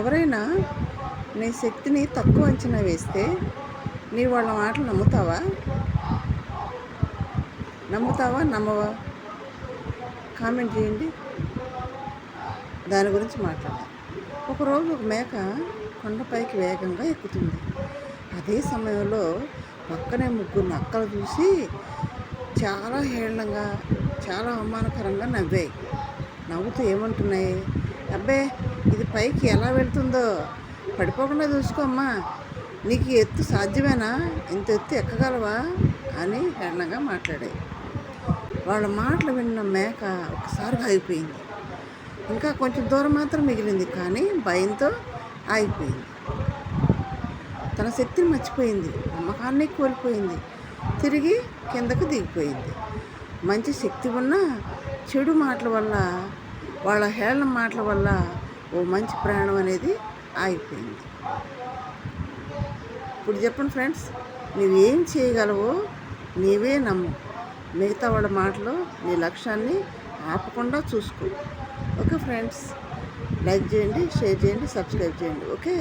ఎవరైనా నీ శక్తిని తక్కువ అంచనా వేస్తే నీ వాళ్ళ మాటలు నమ్ముతావా? నమ్ముతావా? నమ్మవా? కామెంట్ చేయండి. దాని గురించి మాట్లాడదాం. ఒకరోజు ఒక మేక కొండపైకి వేగంగా ఎక్కుతుంది. అదే సమయంలో పక్కనే ముగ్గురు నక్కలు చూసి చాలా హేళనంగా చాలా అవమానకరంగా నవ్వాయి. నవ్వుతూ ఏమంటున్నాయి? అబ్బే ఇది పైకి ఎలా వెళ్తుందో పడిపోకుండా చూసుకోమ్మా నీకు ఎత్తు సాధ్యమేనా? ఇంత ఎత్తు ఎక్కగలవా? అని హేళనగా మాట్లాడాయి. వాళ్ళ మాటలు విన్న మేక ఒకసారిగా అయిపోయింది ఇంకా కొంచెం దూరం మాత్రం మిగిలింది కానీ భయంతో ఆగిపోయింది. తన శక్తిని మర్చిపోయింది. నమ్మకాన్ని కోల్పోయింది. తిరిగి కిందకు దిగిపోయింది. మంచి శక్తి ఉన్న చెడు మాటల వల్ల వాళ్ళ హేళన మాటల వల్ల ఓ మంచి ప్రయాణం అనేది ఆగిపోయింది. ఇప్పుడు చెప్పండి ఫ్రెండ్స్ నువ్వేం చేయగలవో నీవే నమ్ము. మిగతా వాళ్ళ మాటలు నీ లక్ష్యాన్ని ఆపకుండా చూసుకో. ఓకే ఫ్రెండ్స్ లైక్ చేయండి షేర్ చేయండి సబ్స్క్రైబ్ చేయండి. ఓకే?